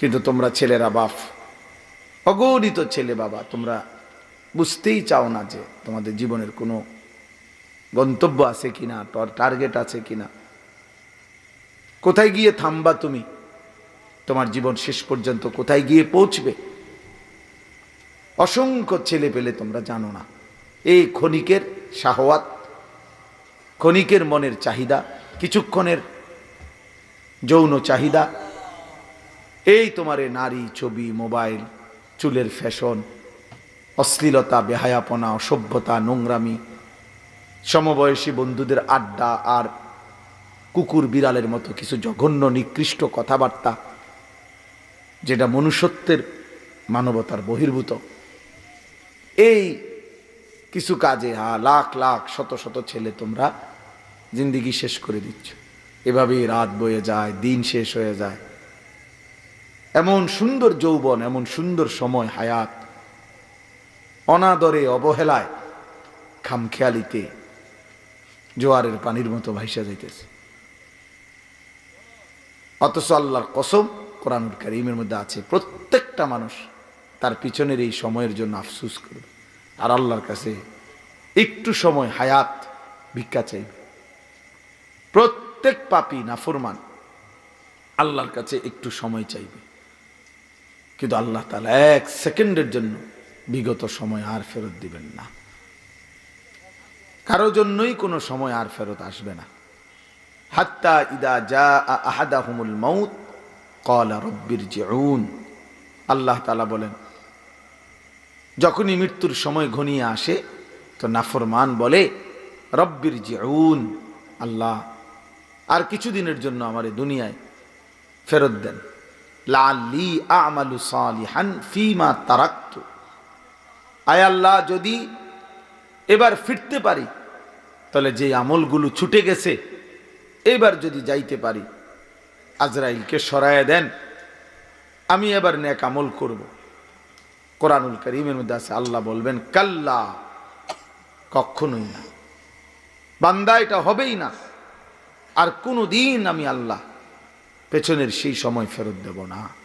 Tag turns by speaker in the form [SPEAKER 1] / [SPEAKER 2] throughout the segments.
[SPEAKER 1] কিন্তু তোমরা ছেলেরা বাপ অগণিত ছেলে বাবা, তোমরা বুঝতেই চাও না যে তোমাদের জীবনের কোনো গন্তব্য আছে কিনা টার্গেট আছে কিনা। কোথায় গিয়ে থামবা তুমি? তোমার জীবন শেষ পর্যন্ত কোথায় গিয়ে পৌঁছবে? অসংখ্য ছেলে পেলে তোমরা জানো না। এই ক্ষণিকের শাহওয়াত, ক্ষণিকের মনের চাহিদা, কিছুক্ষণের যৌন চাহিদা এই তোমারে নারী ছবি, মোবাইল, চুলের ফ্যাশন, অশ্লীলতা, বেহায়াপনা, অসভ্যতা, নোংরামি, সমবয়সী বন্ধুদের আড্ডা আর কুকুর বিড়ালের মতো কিছু জঘন্য, নিকৃষ্ট কথাবার্তা, যেটা মনুষ্যত্বের মানবতার বহির্ভূত। এই কিছু কাজে হা লাখ লাখ, শত শত ছেলে তোমরা জিন্দিগি শেষ করে দিচ্ছ। এভাবেই রাত বয়ে যায়, দিন শেষ হয়ে যায়। এমন সুন্দর যৌবন, এমন সুন্দর সময়, হায়াত। অনাদরে, অবহেলায়, খামখেয়ালিতে, জোয়ারের পানির মতো ভাইসা যাইতেছে। অথচ আল্লাহর কসম কোরআনুল করিমের মধ্যে আছে, প্রত্যেকটা মানুষ তার পিছনের এই সময়ের জন্য আফসুস করবে। আর আল্লাহর কাছে একটু সময়, হায়াত, ভিক্ষা চাইবে। প্রত্যেক পাপি নাফরমান, আল্লাহর কাছে একটু সময় চাইবে। কিন্তু আল্লাহ তালা এক সেকেন্ডের জন্য বিগত সময় আর ফেরত দিবেন না। কারও জন্যই কোনো সময় আর ফেরত আসবে না। হাত্তা ইদা যা আহাদাহুমুল মৌত কলা রব্বির জিউন আল্লাহ তালা বলেন, যখনই মৃত্যুর সময় ঘনিয়ে আসে, তো নাফরমান বলে রব্বির জিউন আল্লাহ, আর কিছুদিনের জন্য আমার দুনিয়ায় ফেরত দেন। আল্লাহ, যদি এবার ফিরতে পারি, তাহলে যে আমলগুলো ছুটে গেছে, এবার যদি যাইতে পারি, আজরাইলকে সরায় দেন, আমি এবার ন্যাক আমল করব। কোরআনুল করিমের মধ্যে আছে, আল্লাহ বলবেন, কাল্লা, কখনোই না। বান্দা, এটা হবেই না। আর কোনো দিন আমি আল্লাহ পেছনের সেই সময় ফেরত দেব না।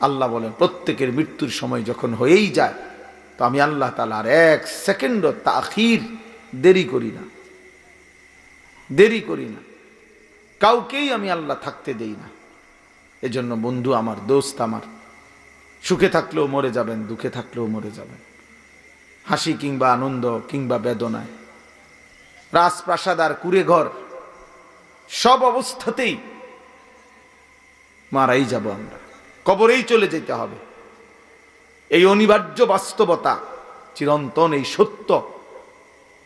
[SPEAKER 1] আল্লাহ বলেন, প্রত্যেকের মৃত্যুর সময় যখন হয়েই যায়, তো আমি আল্লাহ তালার এক সেকেন্ডও তাখির দেরি করি না। দেরি করি না। কাউকেই আমি আল্লাহ থাকতে দেই না। এজন্য বন্ধু আমার, দোস্ত আমার, সুখে থাকলেও মরে যাবেন, দুঃখে থাকলেও মরে যাবেন। হাসি কিংবা আনন্দ কিংবা বেদনায় রাজপ্রাসাদ আর কুড়ে ঘর সব অবস্থাতেই মারাই যাব আমরা। কবরেই চলে যেতে হবে। এই অনিবার্য বাস্তবতা, চিরন্তন এই সত্য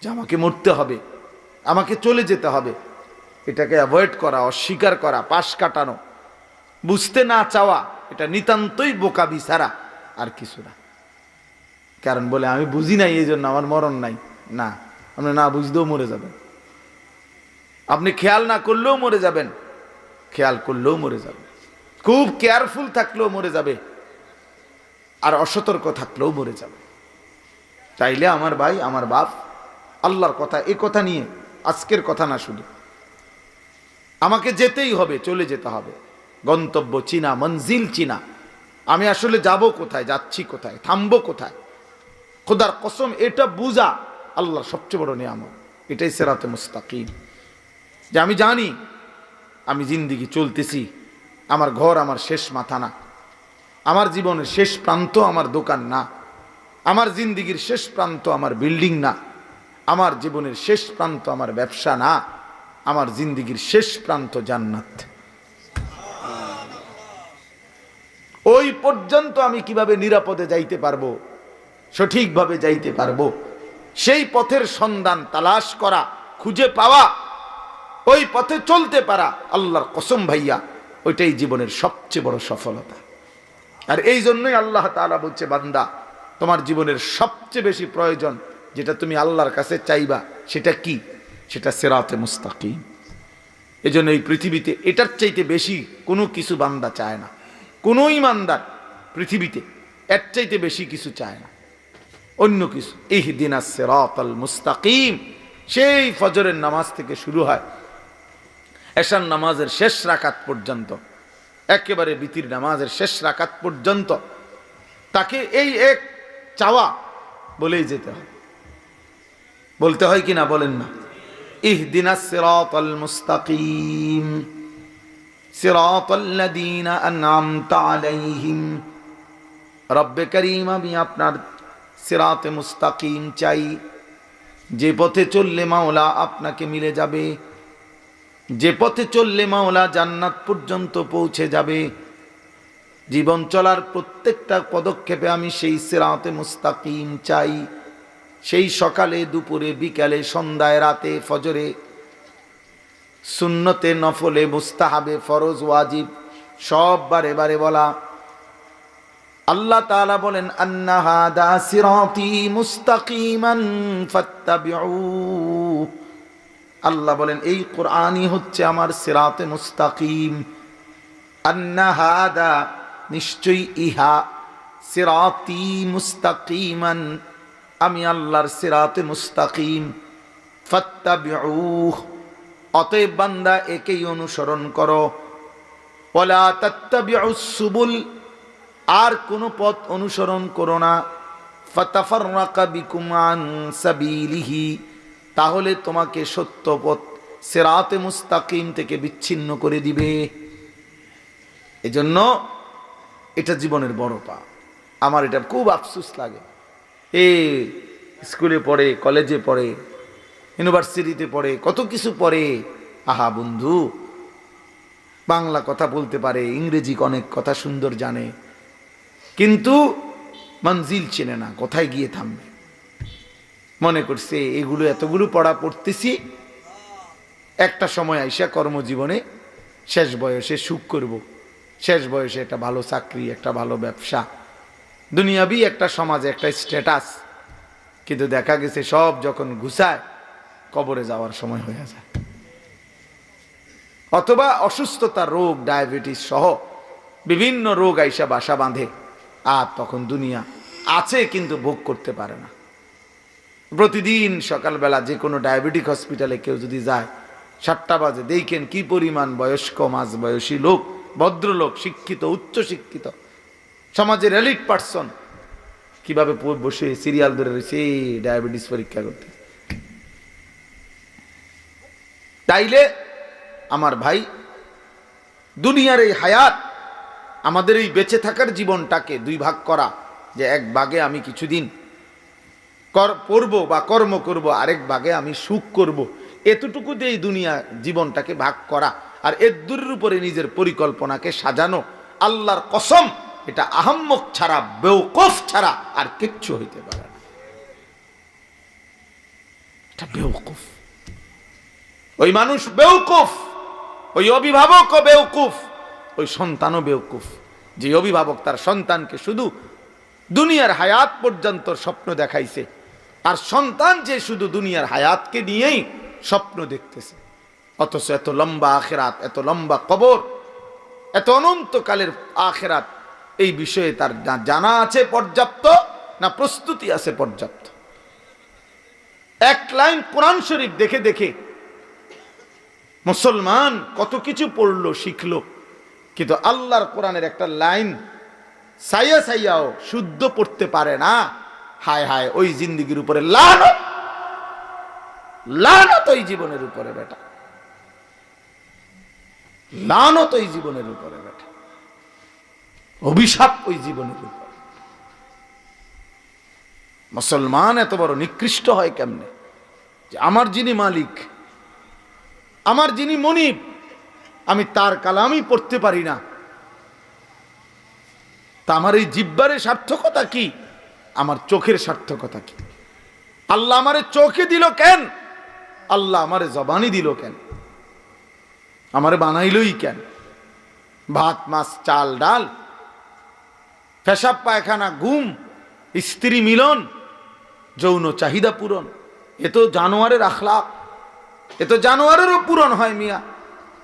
[SPEAKER 1] যে আমাকে মরতে হবে, আমাকে চলে যেতে হবে। এটাকে অ্যাভয়েড করা, অস্বীকার করা, পাশ কাটানো, বুঝতে না চাওয়া, এটা নিতান্তই বোকা বিছাড়া আর কিছু না। কারণ বলে, আমি বুঝি নাই, এই জন্য আমার মরণ নাই। না। আপনি না বুঝতেও মরে যাবেন। আপনি খেয়াল না করলেও মরে যাবেন। খেয়াল করলেও মরে যাবেন। খুব কেয়ারফুল থাকলেও মরে যাবে। আর অসতর্ক থাকলেও মরে যাবে। চাইলে আমার ভাই, আমার বাপ, আল্লাহর কথা এই কথা নিয়ে, আজকের কথা না শুধু। আমাকে যেতেই হবে, চলে যেতে হবে। গন্তব্য চিনা, মঞ্জিল চিনা। আমি আসলে যাব কোথায়, যাচ্ছি কোথায়, থামবো কোথায়? খোদার কসম, এটা বুঝা আল্লাহর সবচেয়ে বড় নিয়ামত। এটাই সেরাতে মুস্তাকিম। যে আমি জানি, আমি জিন্দিগি চলতেছি, আমার ঘর আমার শেষ মাথা না। আমার জীবনের শেষ প্রান্ত আমার দোকান না। আমার জিন্দিগির শেষ প্রান্ত আমার বিল্ডিং না। আমার জীবনের শেষ প্রান্ত আমার ব্যবসা না। আমার জিন্দিগির শেষ প্রান্ত জান্নাত। ওই পর্যন্ত আমি কীভাবে নিরাপদে যাইতে পারব? সঠিকভাবে যাইতে পারব? সেই পথের সন্ধান, তালাশ করা, খুঁজে পাওয়া, ওই পথে চলতে পারা আল্লাহর কসম ভাইয়া, ওইটাই জীবনের সবচেয়ে বড় সফলতা। আর এই জন্যই আল্লাহ তালা বলছে, বান্দা, তোমার জীবনের সবচেয়ে বেশি প্রয়োজন যেটা তুমি আল্লাহর কাছে চাইবা, সেটা কি? সেটা সেরাতে মুস্তাকিম। এই জন্য এই পৃথিবীতে এটার চাইতে বেশি কোনো কিছু বান্দা চায় না। কোনো ইমানদার পৃথিবীতে এর চাইতে বেশি কিছু চায় না। অন্য কিছু। ইহদিনা সেরাতাল মুস্তাকিম। সেই ফজরের নামাজ থেকে শুরু হয়। এশান নামাজের শেষ রাকাত পর্যন্ত। একেবারে বিতির নামাজের শেষ রাকাত পর্যন্ত। তাকে এই এক চাওয়া বলেই যেতে হয়। বলতে হয় কি না বলেন না। ইহদিনা সিরাতাল মুস্তাকিম। রব্বে করিম, আমি আপনার সিরাতে মুস্তাকিম চাই। যে পথে চললে মাওলা আপনাকে মিলে যাবে, যে পথে চললে মাওলা জান্নাত পর্যন্ত পৌঁছে যাবে। জীবন চলার প্রত্যেকটা পদক্ষেপে আমি সেই সিরাতে মুস্তাকিম চাই। সেই সকালে, দুপুরে, বিকালে, সন্ধ্যায়, রাতে, ফজরে। সুন্নতে নফলে, মুস্তাহাবে, ফরজ, ওয়াজিব, সব বারে বারে বলা। আল্লাহ তাআলা বলেন আল্লাহ বলেন, এই কোরআনই হচ্ছে আমার সিরাতে মুস্তাকিম। আন্না নিশ্চয়ই ইহা সিরাতি মুস্তাকিমান, আমি আল্লাহর সিরাতে মুস্তাকিম ফাত্তাবিউ অতএব বান্দা একেই অনুসরণ করো। ওয়ালা তাত্তাবিউস সুবুল আর কোনো পথ অনুসরণ করো না। ফাতাফাররাকা বিকুম সাবিলিহি, তাহলে তোমাকে সত্য পথ সেরাতে মুস্তাকিম থেকে বিচ্ছিন্ন করে দিবে। এজন্য এটা জীবনের বড় পা আমার এটা খুব আফসোস লাগে। এ স্কুলে পড়ে, কলেজে পড়ে, ইউনিভার্সিটিতে পড়ে, কত কিছু পড়ে। আহা বন্ধু, বাংলা কথা বলতে পারে, ইংরেজি অনেক কথা সুন্দর জানে। কিন্তু মঞ্জিল চেনে না, কোথায় গিয়ে থামবে মনে করছে, এগুলো এতগুলো পড়া পড়তেছি, একটা সময় আইসা কর্মজীবনে শেষ বয়সে সুখ করব। শেষ বয়সে একটা ভালো চাকরি, একটা ভালো ব্যবসা, দুনিয়াবি একটা সমাজে একটা স্ট্যাটাস কিন্তু দেখা গেছে সব যখন ঘুষায় কবরে যাওয়ার সময় হয়ে যায় অথবা অসুস্থতা, রোগ, ডায়াবেটিস সহ বিভিন্ন রোগ আইসা বাসা বাঁধে আর তখন দুনিয়া আছে কিন্তু ভোগ করতে পারে না। প্রতিদিন সকালবেলা যে কোনো ডায়াবেটিক হসপিটালে কেউ যদি যায়, সাতটা বাজে, দেখেন কি পরিমাণ বয়স্ক মাঝ বয়সী লোক, ভদ্রলোক, শিক্ষিত, উচ্চ শিক্ষিত, সমাজের এলিট পার্সন, কীভাবে বসে সিরিয়াল ধরে রয়েছে ডায়াবেটিস পরীক্ষা করতে। তাইলে আমার ভাই, দুনিয়ার এই হায়াত আমাদের এই বেঁচে থাকার জীবনটাকে দুই ভাগ করা, যে এক ভাগে আমি কিছুদিন কর পড়ব বা কর্ম করব, আরেক ভাগে আমি সুখ করব। এতটুকু দিয়ে দুনিয়া জীবনটাকে ভাগ করা আর এর দূরের উপরে নিজের পরিকল্পনাকে সাজানো। আল্লাহর কসম, এটা আহম্মক ছাড়া বেউকফ ছাড়া আর কিচ্ছু হইতে পারে না। এটা বেউকুফ ওই মানুষ বেউকুফ ওই অভিভাবকও বেউকুফ ওই সন্তানও বেউকুফ যে অভিভাবক তার সন্তানকে শুধু দুনিয়ার হায়াত পর্যন্ত স্বপ্ন দেখাইছে আর সন্তান যে শুধু দুনিয়ার হায়াতকে নিয়েই স্বপ্ন দেখতেছে। অথচ এত লম্বা আখেরাত, এত লম্বা কবর, এত অনন্তকালের আখেরাত, এই বিষয়ে তার জানা আছে পর্যাপ্ত না প্রস্তুতি আছে পর্যাপ্ত। এক লাইন কোরআন শরীফ দেখে দেখে মুসলমান কত কিছু পড়ল, শিখলো কিন্তু আল্লাহর কোরআনের একটা লাইন, সাইয়া সাইয়াও শুদ্ধ পড়তে পারে না। হায় হায়, ওই জিন্দিগির উপরে লানত লানত ওই জীবনের উপরে বেটা। লানত ওই জীবনের উপরে বেটা। অভিশাপ ওই জীবনের উপর। মুসলমান এত বড় নিকৃষ্ট হয় কেমনে? যে আমার যিনি মালিক, আমার যিনি মনিব আমি তার কালামই পড়তে পারি না। তা আমার এই জিব্বারের সার্থকতা কি? আমার চোখের সার্থকতা কি? আল্লাহ আমারে চোখে দিল কেন? আল্লাহ আমারে জবানি দিল কেন? আমারে বানাইলই কেন? ভাত, মাছ, চাল, ডাল, পেশাব, পায়খানা, ঘুম, স্ত্রী মিলন, যৌন চাহিদা পূরণ। এ তো জানোয়ারের আখলাক এ তো জানোয়ারেরও পূরণ হয় মিয়া।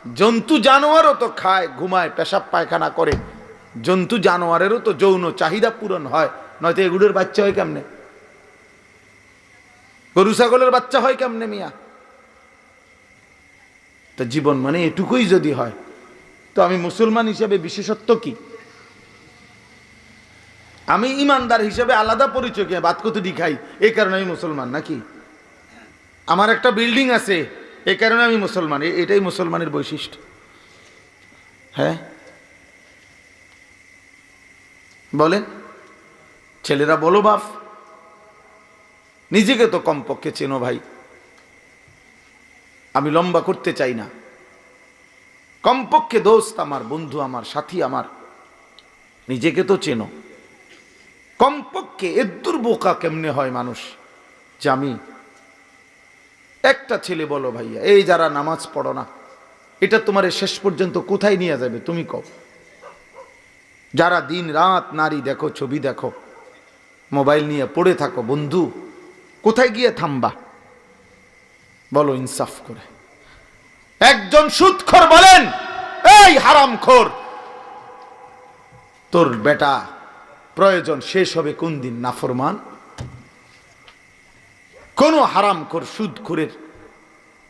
[SPEAKER 1] জন্তু জানোয়ারও তো খায়, ঘুমায়, পেশাব পায়খানা করে। জন্তু জানোয়ারেরও তো যৌন চাহিদা পূরণ হয়, নয়তো এগুলোর বাচ্চা হয় কেমনে? গরু ছাগলের বাচ্চা হয় কেমনে মিয়া? তো জীবন মানে এটুকুই যদি হয়, তো আমি মুসলমান হিসেবে বিশেষত্ব কি? আমি ইমানদার হিসেবে আলাদা পরিচয় কে বাদ কতটি খাই, এই কারণে আমি মুসলমান নাকি? আমার একটা বিল্ডিং আছে এই কারণে আমি মুসলমান এটাই মুসলমানের বৈশিষ্ট্য। হ্যাঁ? বলেন, ছেলেরা বলো বাপ, নিজেকে তো কমপক্ষে চেনো ভাই। আমি লম্বা করতে চাই না। কমপক্ষে দোস্ত আমার, বন্ধু আমার, সাথী আমার, নিজেকে তো চেনো। কমপক্ষে এদ্দুর বোকা কেমনে হয় মানুষ, যে আমি একটা ছেলে বলো ভাইয়া, এই যারা নামাজ পড়ো না, এটা তোমার শেষ পর্যন্ত কোথায় নিয়ে যাবে তুমি কও। যারা দিন রাত নারী দেখো, ছবি দেখো, মোবাইল নিয়ে পড়ে থাকো, বন্ধু, কোথায় গিয়ে থামবা? বলো ইনসাফ করে। একজন সুদখোর বলেন, এই হারামখোর তোর বেটা প্রয়োজন শেষ হবে কোন দিন নাফরমান? কোন হারামখোর সুদখোরের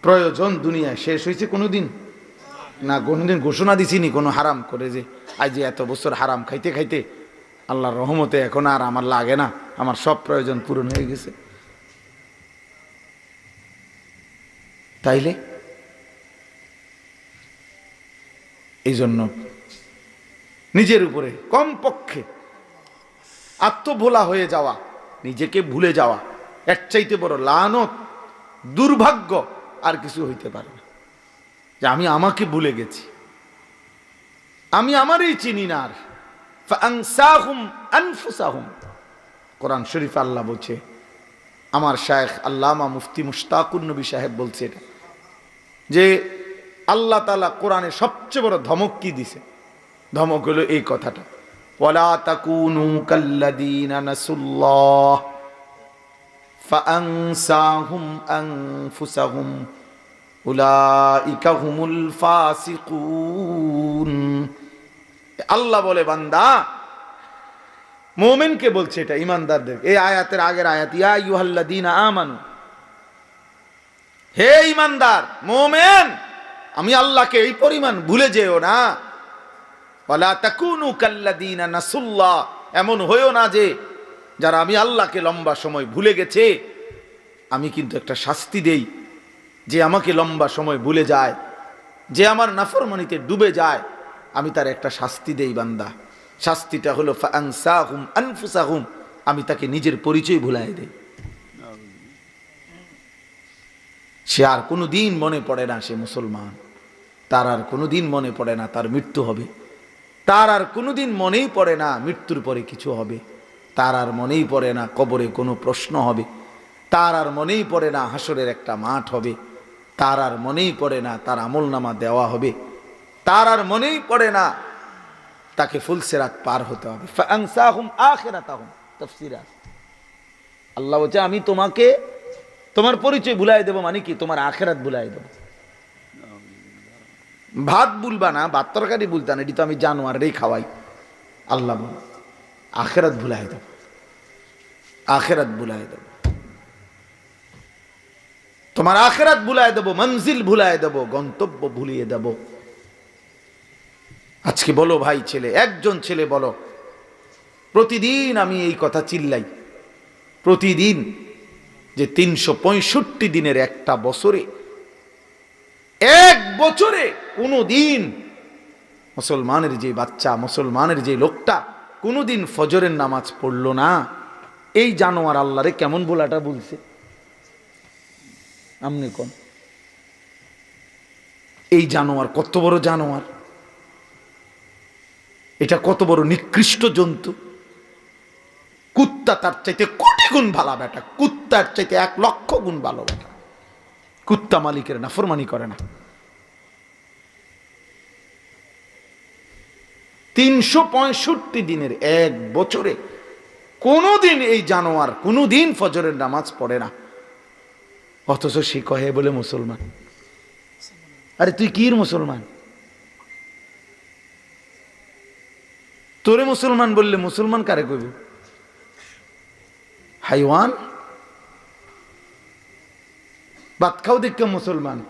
[SPEAKER 1] প্রয়োজন দুনিয়ায় শেষ হয়েছে কোনো দিন না, কোনোদিন ঘোষণা দিছিনি কোনো হারাম করে যে, আজ এত বছর হারাম খাইতে খাইতে আল্লাহর রহমতে এখন আর আমার লাগে না, আমার সব প্রয়োজন পূরণ হয়ে গেছে। তাইলে? এই জন্য নিজের উপরে, কমপক্ষে আত্মভোলা হয়ে যাওয়া, নিজেকে ভুলে যাওয়া এর চাইতে বড় লানত, দুর্ভাগ্য আর কিছু হইতে পারে না। যে আমি আমাকে ভুলে গেছি। আমি আমারই চিনি না আর। কোরআন শরীফ আল্লাহ বলছে, আমার শায়েখ আল্লামা মুফতি মুশতাকুর নবী সাহেব বলছে এটা, যে আল্লাহ তালা কোরআনে সবচেয়ে বড় ধমক কি দিছে? ধমক হলো এই কথাটা। ওয়ালা তাকুনু কাল্লাদিনা নাসুল্লাহ। ফাআনসাহুম আনফুসাহুম উলাইকা হুমুল ফাসিকুন আল্লাহ বলে, বান্দা, মোমেনকে বলছে এটা, ইমানদারদের। এই আয়াতের আগের আয়াত, ইয়া ইউহাল্লাদিনা আমানু, হে ইমানদার, মোমেন, আমি আল্লাহকে এই পরিমাণ ভুলে যেও না। ওয়ালা তাকুনু কাল্লাদিনা নাসুল্লাহ, এমন হয়েও না যে যারা আমি আল্লাহকে লম্বা সময় ভুলে গেছে, আমি কিন্তু একটা শাস্তি দেই। যে আমাকে লম্বা সময় ভুলে যায়, যে আমার নাফরমানিতে ডুবে যায়, আমি তার একটা শাস্তি দেই বান্দা। শাস্তিটা হলো আমি তাকে নিজের পরিচয় ভুলাই দেই। সে আর কোনো দিন মনে পড়ে না সে মুসলমান। তার আর কোনো দিন মনে পড়ে না তার মৃত্যু হবে। তার আর কোনো দিন মনেই পড়ে না মৃত্যুর পরে কিছু হবে। তার আর মনেই পড়ে না, কবরে কোনো প্রশ্ন হবে। তার আর মনেই পড়ে না, হাসরের একটা মাঠ হবে। তার আর মনেই পড়ে না, তার আমল নামা দেওয়া হবে। তার আর মনেই পড়ে না, তাকে ফুলসেরাত পার হতে হবে। আল্লাহ বলছে, আমি তোমাকে, তোমার পরিচয় ভুলাই দেবো মানে কি? তোমার আখেরাত ভুলাই দেবো। ভাত বুলবা না, ভাত তরকারি ভুলতা না, এটি তো আমি জানোয়ারেরই খাওয়াই। আল্লাহ আখেরাত ভুলাই দেব। আখেরাত ভুলাই দেব। তোমার আখেরাত ভুলাই দেব, মঞ্জিল ভুলাই দেব, গন্তব্য ভুলিয়ে দেব। আজকে বলো ভাই ছেলে, একজন ছেলে বলো, প্রতিদিন আমি এই কথা চিল্লাই। প্রতিদিন যে তিনশো পঁয়ষট্টি দিনের একটা বছরে, এক বছরে কোনো দিন মুসলমানের যে বাচ্চা, মুসলমানের যে লোকটা, কোনোদিন ফজরের নামাজ পড়ল না। এই জানোয়ার আল্লাহরে কেমন বলাটা বলছে? আপনি কোন? এই জানোয়ার কত বড় জানোয়ার? এটা কত বড় নিকৃষ্ট জন্তু? কুত্তা তার চাইতে কোটি গুণ ভালো বেটা। কুত্তার চাইতে এক লক্ষ গুণ ভালো বেটা। কুত্তা মালিকের না নাফরমানি করে না। তিনশো পঁয়ষট্টি দিনের এক বছরে কোনোদিন এই জানোয়ার, কোনোদিন ফজরের নামাজ পড়ে না। অথচ সে কহে বলে মুসলমান। আরে তুই কির মুসলমান? তোরে মুসলমান বললে মুসলমান কারে কইব? হাইওয়ান? ভাত খাও দেখে মুসলমান।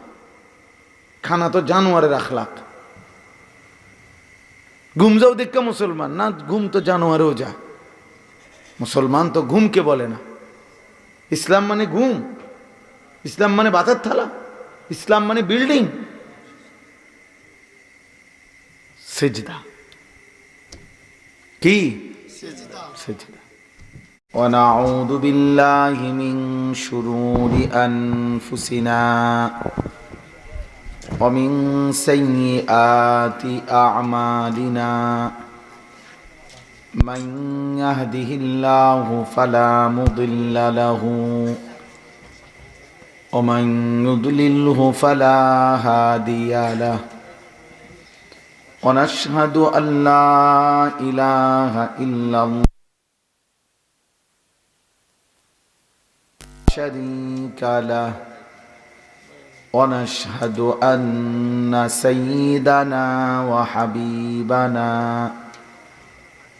[SPEAKER 1] খানা তো জানোয়ারের আখলাক। ঘুম যাও মুসলমান। না, ঘুম তো জানোয়ারেও যা মুসলমান তো ঘুমকে বলে না ইসলাম মানে ঘুম ইসলাম মানে বাতার থালা ইসলাম মানে বিল্ডিং সেজদা কি সেজদা ونعوذ بالله من شرور أنفسنا ومن سيئات أعمالنا من يهده الله فلا مضل له ومن يضلله فلا هادي له ونشهد أن لا إله إلا الله شريك له ونشهد أن سيدنا وحبيبنا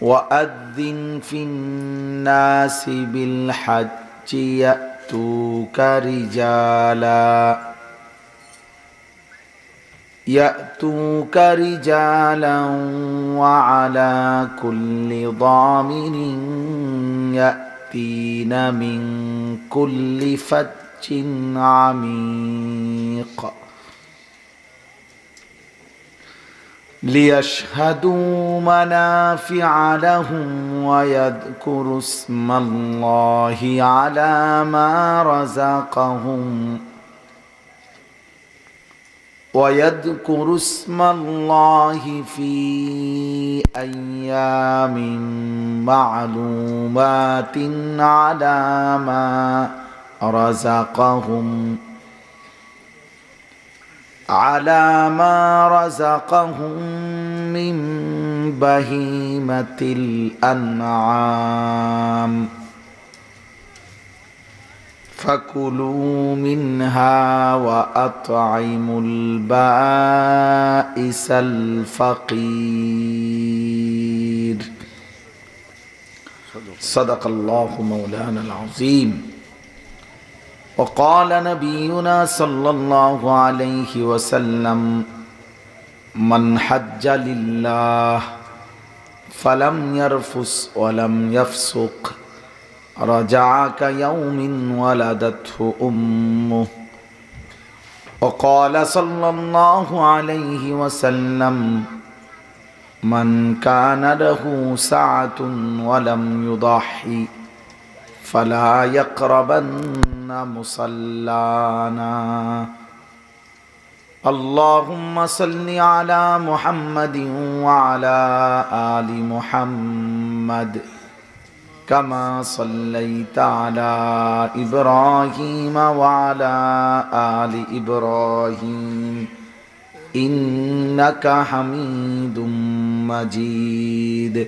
[SPEAKER 1] وأذن في الناس بالحج يأتوك رجالاً. يأتوك رجالا وعلى كل ضامر يأتين من كل فج عميق. ليشهدوا منافع لهم ويذكروا اسم الله على ما رزقهم. ويذكر اسم الله في أيام معلومات على ما رزقهم. على ما رزقهم من بهيمة الأنعام. فكلوا منها وأطعموا البائس الفقير. صدق الله مولانا العظيم. وقال نبينا صلى الله عليه وسلم من حج لله فلم يرفس ولم يفسق رجع كيوم ولدته أمه. وقال صلى الله عليه وسلم من كان له سعة ولم يضحي فلا يقربن مصلانا اللهم صل على محمد وعلى آل محمد كما صليت على إبراهيم وعلى آل إبراهيم إنك حميد مجيد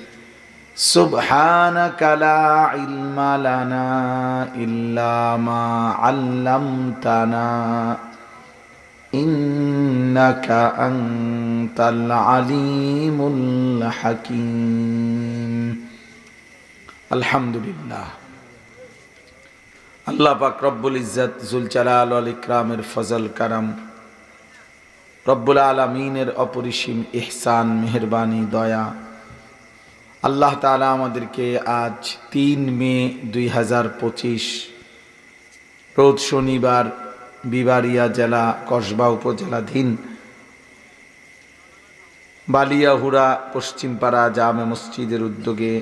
[SPEAKER 1] سبحانك لا علم لنا إلا ما علمتنا إنك أنت العليم الحكيم الحمد لله আল্লাহ পাক রব্বুল ইজ্জত জুল জালাল আল ইকরামের ফজল কারাম রব্বুল আলমিনের অপরিসীম ইহসান মেহরবানি দয়া আল্লাহ তালা আমাদেরকে আজ তিন মে দুই হাজার পঁচিশ, রোজ শনিবার বিবারিয়া জেলা, কসবা উপজেলাধীন বালিয়াহুড়া পশ্চিমপাড়া জামে মসজিদের উদ্যোগে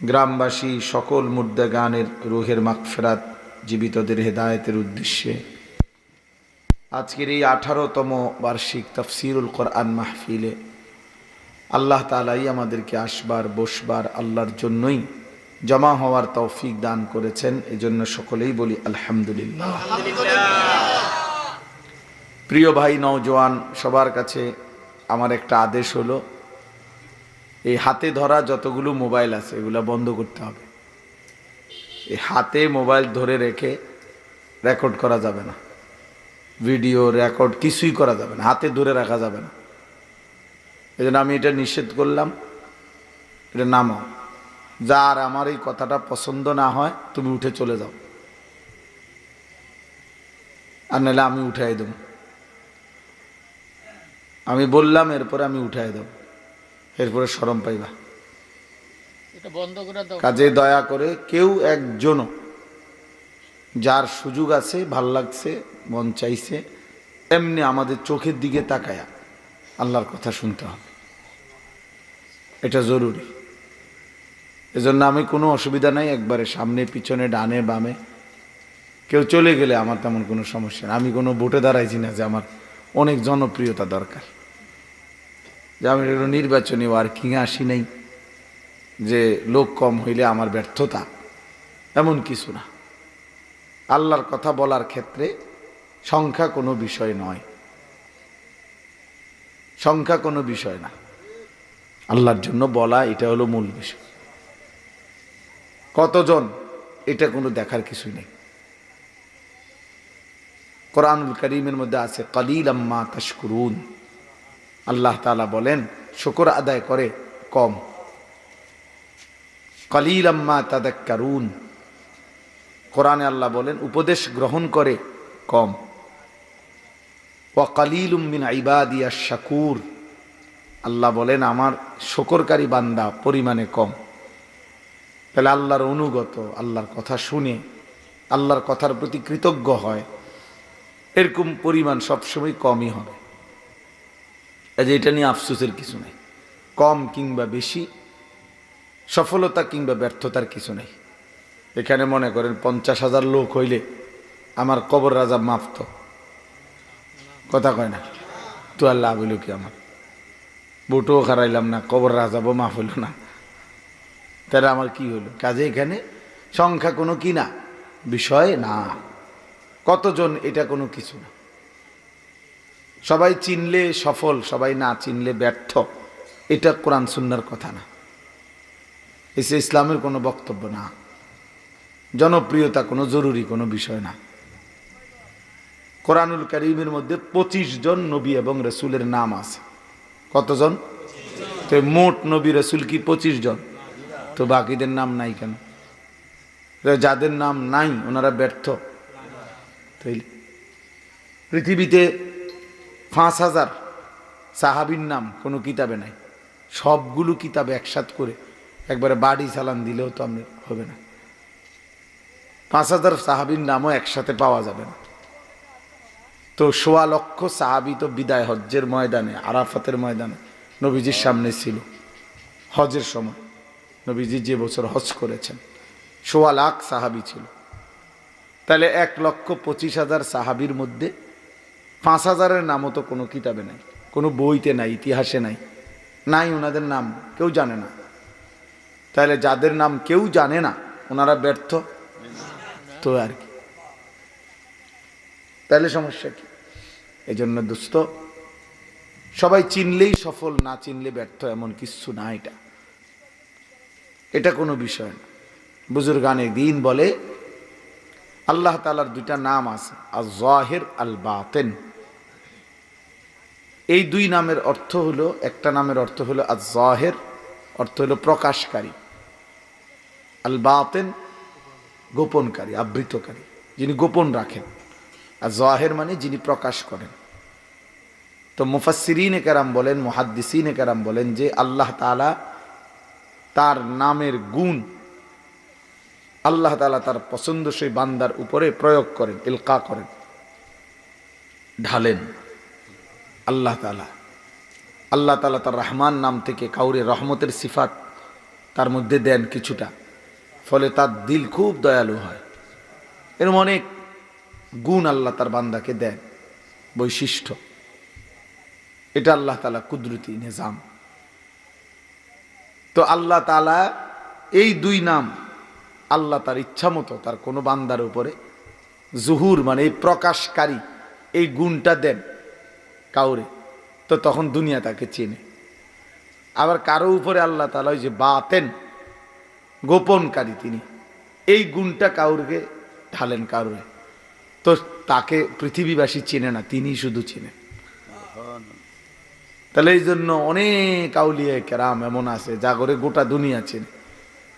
[SPEAKER 1] গ্রামবাসী সকল মুর্দা গানের রুহের মাগফেরাত, জীবিতদের হেদায়তের উদ্দেশ্যে আজকের এই আঠারোতম বার্ষিক তফসিরুল কোরআন মাহফিলে আল্লাহ তালাই আমাদেরকে আসবার, বসবার আল্লাহর জন্যই জমা হওয়ার তৌফিক দান করেছেন। এজন্য সকলেই বলি আলহামদুলিল্লাহ। প্রিয় ভাই, নওজোয়ান, সবার কাছে আমার একটা আদেশ হলো, এই হাতে ধরা যতগুলো মোবাইল আছে, এগুলো বন্ধ করতে হবে। এই হাতে মোবাইল ধরে রেখে রেকর্ড করা যাবে না। ভিডিও রেকর্ড কিছুই করা যাবে না। হাতে ধরে রাখা যাবে না। এই জন্য আমি এটা নিষেধ করলাম। এটা নামাও যার আমার এই কথাটা পছন্দ না হয় তুমি উঠে চলে যাও। আর নাহলে আমি উঠাই দেব। আমি বললাম এরপরে আমি উঠাই দেব। এরপরে সরম পাইবা। কাজে দয়া করে কেউ একজনও যার সুযোগ আছে ভালো লাগছে মন চাইছে এমনি আমাদের চোখের দিকে তাকায়া আল্লাহর কথা শুনতে হবে। এটা জরুরি। এজন্য আমি কোনো অসুবিধা নাই, একবারে সামনে, পিছনে, ডানে, বামে। কেউ চলে গেলে আমার তেমন কোনো সমস্যা আমি কোনো ভোটে দাঁড়াইছি না যে আমার অনেক জনপ্রিয়তা দরকার। যে আমি কোনো নির্বাচনী ওয়ার্কিংয়ে আসি নাই, যে লোক কম হইলে আমার ব্যর্থতা এমন কিছু না। আল্লাহর কথা বলার ক্ষেত্রে সংখ্যা কোনো বিষয় নয়। সংখ্যা কোনো বিষয় না। আল্লাহর জন্য বলা, এটা হলো মূল বিষয়। কতজন? এটা কোনো দেখার কিছুই নেই। কোরআনুল করিমের মধ্যে আছে কলিল আম্মা তাশকুরুন। আল্লাহ তাআলা বলেন, শুকর আদায় করে কম। কলিল আম্মা তাদাক্কারুন। কোরআনে আল্লাহ বলেন, উপদেশ গ্রহণ করে কম। ওয়াকালিল মিন ইবাদিয়া শাকুর। আল্লাহ বলেন, আমার শকরকারী বান্দা পরিমাণে কম। তাহলে আল্লাহর অনুগত, আল্লাহর কথা শুনে, আল্লাহর কথার প্রতি কৃতজ্ঞ হয়, এরকম পরিমাণ সবসময় কমই হবে। যে এটা নিয়ে আফসোসের কিছু নেই। কম কিংবা বেশি, সফলতা কিংবা ব্যর্থতার কিছু নেই। এখানে মনে করেন, পঞ্চাশ হাজার লোক হইলে আমার কবর রাজা মাপত কথা কয় না? তো আল্লাহ লাভ কি আমার। বুটও খারাইলাম না, কবর রাজাবো মাফ হইল না। তাহলে আমার কি হলো? কাজে এখানে সংখ্যা কোনো কি না? বিষয় না। কতজন এটা কোনো কিছু না। সবাই চিনলে সফল, সবাই না চিনলে ব্যর্থ। এটা কোরআন সুন্নার কথা না। এসে ইসলামের কোনো বক্তব্য না। জনপ্রিয়তা কোনো জরুরি কোনো বিষয় না। কোরআনুল করিমের মধ্যে পঁচিশ জন নবী এবং রসুলের নাম আছে। কতজন? তো মোট নবী রসুল কি পঁচিশ জন? তো বাকিদের নাম নাই কেন? যাদের নাম নাই, ওনারা ব্যর্থ। পৃথিবীতে পাঁচ হাজার সাহাবির নাম কোনো কিতাবে নাই। সবগুলো কিতাবে একসাথ করে একবারে বাড়ি চালান দিলেও তো আপনি হবে না। পাঁচ হাজার সাহাবির নামও একসাথে পাওয়া যাবে না। তো সোয়া লক্ষ সাহাবি তো বিদায় হজ্জের ময়দানে, আরাফাতের ময়দানে নবীজির সামনে ছিল, হজের সময়। নবীজি যে বছর হজ করেছেন, সোয়া লাখ সাহাবি ছিল। তাহলে এক লক্ষ পঁচিশ হাজার সাহাবির মধ্যে পাঁচ হাজারের নামও তো কোনো কিতাবে নাই, কোনো বইতে নাই, ইতিহাসে নাই নাই ওনাদের নাম, কেউ জানে না। তাহলে যাদের নাম কেউ জানে না, ওনারা ব্যর্থ, তো আর কি। তাহলে সমস্যা কি? এই জন্য দোস্ত সবাই চিনলেই সফল, না চিনলে ব্যর্থ এমন কিছু না এটা। এটা কোনো বিষয় না। বুজুর্গানে দিন বলে, আল্লাহ তালার দুইটা নাম আছে আল জাহের আল বাতেন এই দুই নামের অর্থ হলো, একটা নামের অর্থ হলো আজ জাহের অর্থ হলো প্রকাশকারী। আল বাতেন গোপনকারী, আবৃতকারী, যিনি গোপন রাখেন। আর জাহের মানে যিনি প্রকাশ করেন। তো মুফাসিরিনে কেরাম বলেন, মুহাদ্দিসিনে কেরাম বলেন যে আল্লাহ তালা তার নামের গুণ, আল্লাহ তালা তার পছন্দসই বান্দার উপরে প্রয়োগ করেন, ইলকা করেন, ঢালেন। আল্লাহ তালা আল্লাহ তালা তার রহমান নাম থেকে কাউরে রহমতের সিফাত তার মধ্যে দেন কিছুটা, ফলে তার দিল খুব দয়ালু হয়। এরম অনেক গুণ আল্লাহ তার বান্দাকে দেন, বৈশিষ্ট্য। এটা আল্লাহ তালা কুদরতি নিজাম। তো আল্লাহ তালা এই দুই নাম আল্লাহ তার ইচ্ছা মতো তার কোনো বান্দার উপরে জুহুর মানে এই প্রকাশকারী এই গুণটা দেন কাউরে, তো তখন দুনিয়া তাকে চেনে। আবার কারও উপরে আল্লাহ তালা ওই যে বাতেন, গোপনকারী তিনি, এই গুণটা কাউরকে ঢালেন কাউরে। তো তাকে পৃথিবীবাসী চেনে না তিনি শুধু চেনেন। তাহলে এই জন্য অনেক আউলিয়া কেরাম এমন আছে, যা করে গোটা দুনিয়া চেনে।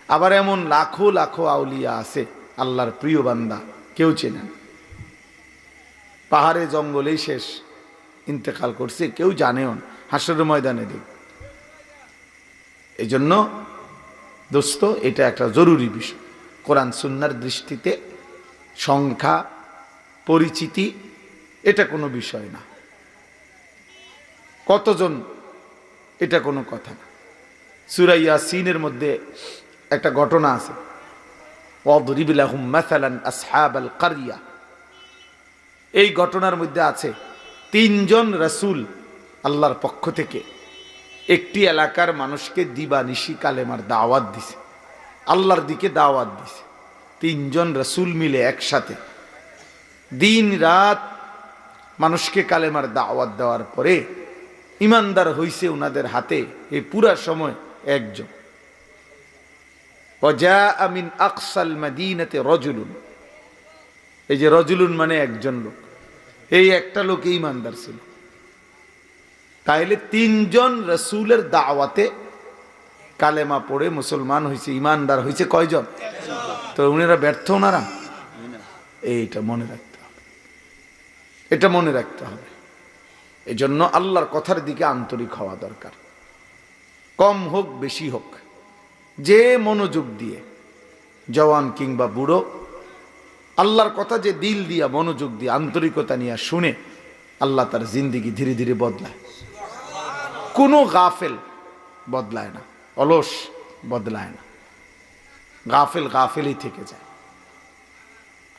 [SPEAKER 1] আবার এমন লাখো লাখো আউলিয়া আছে, আল্লাহর প্রিয় বান্দা, কেউ চেনে। পাহাড়ে জঙ্গলেই শেষ, ইন্তেকাল করছে, কেউ জানেও না, হাসরের ময়দানে দেখ। এই জন্য দোস্ত, এটা একটা জরুরি বিষয়। কোরআন সুন্নার দৃষ্টিতে সংখ্যা পরিচিতি, এটা কোনো বিষয় না। কতজন, এটা কোনো কথা না। সুরাইয়া সিনের মধ্যে একটা ঘটনা আছে। এই ঘটনার মধ্যে আছে, তিনজন রাসুল আল্লাহর পক্ষ থেকে একটি এলাকার মানুষকে দিবানিশি কালেমার দাওয়াত দিছে। আল্লাহর দিকে দাওয়াত দিছে। তিনজন রাসুল মিলে একসাথে দিন রাত মানুষকে কালেমার দাওয়াত দেওয়ার পরে ইমানদার হইছে ওনাদের হাতে এই পুরা সময় একজন। অজা আমিন আকসাল মাদিনাতে রজুলুন। এই যে রজুলুন মানে একজন লোক। এই একটা লোক ইমানদার ছিল। তাইলে তিনজন রসুলের দাওয়াতে কালেমা পড়ে মুসলমান হয়েছে ইমানদার হয়েছে কয়জন? তো উনারা ব্যর্থ ওনারা? এইটা মনে রাখ। এটা মনে রাখতে হবে। এই জন্য আল্লাহর কথার দিকে আন্তরিক হওয়া দরকার। কম হোক, বেশি হোক। যে মনোযোগ দিয়ে, জওয়ান কিংবা বুড়ো, আল্লাহর কথা যে দিল দিয়া, মনোযোগ দিয়ে, আন্তরিকতা নিয়ে শুনে আল্লাহ তার জিন্দিগি ধীরে ধীরে বদলায়। কোনো গাফেল বদলায় না, অলস বদলায় না। গাফেল গাফেলই থেকে যায়।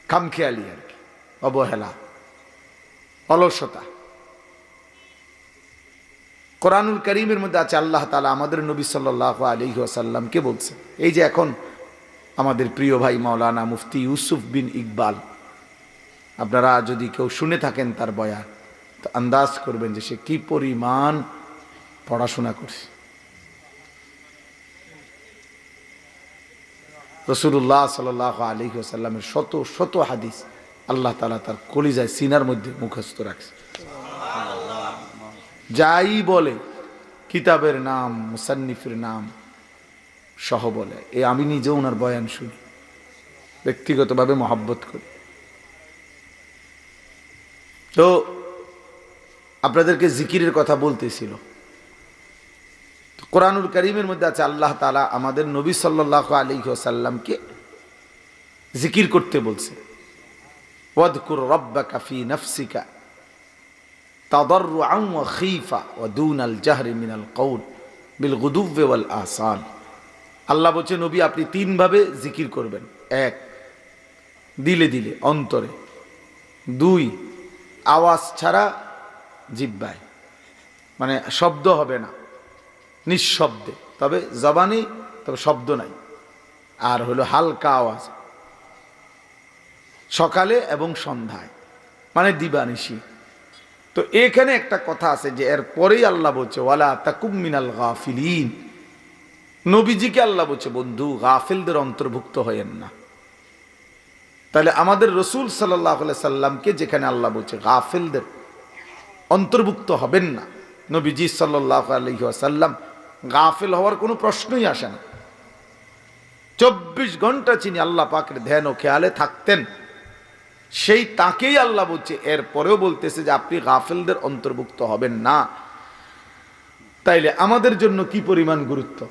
[SPEAKER 1] খামখেয়ালি আর কি, অবহেলা। অলসতা। কোরআনুল করিমের মধ্যে আছে আল্লাহ তালা আমাদের নবী সাল্লাহ আলী আসাল্লামকে বলছে? এই যে এখন আমাদের প্রিয় ভাই মাওলানা মুফতি ইউসুফ বিন ইকবাল। আপনারা যদি কেউ শুনে থাকেন তার বয়ান তো আন্দাজ করবেন যে সে কি পরিমাণ পড়াশোনা করছে। রসুল্লাহ সাল আলী আসাল্লামের শত শত হাদিস। আল্লাহ তালা তার কলিজায় সিনার মধ্যে মুখস্থ রাখছে। যাই বলে, কিতাবের নাম, মুসান্নিফের নাম, সহ বলে। এ আমি নিজেও ওনার বয়ান শুনি, ব্যক্তিগতভাবে মহাব্বত করি। তো, আপনাদেরকে জিকিরের কথা বলতেছিল। কোরআনুল করিমের মধ্যে আছে, আল্লাহ তালা আমাদের নবী সাল্লাহ আলী জিকির করতে বলছে। ওয়াদকুর রব্বা কাফি নফসিকা তাদর খিফা ও দুনাল জাহরি মিনাল কৌল বিল গুদুব্বে ওয়াল আসান। আল্লাহ বলছে, নবী, আপনি তিনভাবে জিকির করবেন। এক, দিলে দিলে, অন্তরে। দুই, আওয়াজ ছাড়া জিব্বায়। মানে শব্দ হবে না, নিঃশব্দে। তবে জবানি তবে শব্দ নাই। আর হলো হালকা আওয়াজ। সকালে এবং সন্ধ্যায়। মানে দিবানিশি। তো এখানে একটা কথা আছে যে, এর পরেই আল্লাহ বলছে, ওয়ালা তাকুম মিনাল গাফিলিন। নবীজিকে আল্লাহ বলছে, বন্ধু, গাফিলদের অন্তর্ভুক্ত হয়েন না। তাহলে আমাদের রসুল সাল্লাহ সাল্লামকে যেখানে আল্লাহ বলছে, গাফিলদের অন্তর্ভুক্ত হবেন না। নবীজি সাল্লাহ আলহিহাসাল্লাম গাফিল হওয়ার কোনো প্রশ্নই আসে না। চব্বিশ ঘণ্টা চিনি আল্লাহ পাকের ধ্যান ও খেয়ালে থাকতেন সেই তাকেই আল্লাহ বলছে, এরপরেও বলতেছে যে আপনি গাফেলদের অন্তর্ভুক্ত হবেন না। তাইলে আমাদের জন্য কি পরিমাণ গুরুত্ব?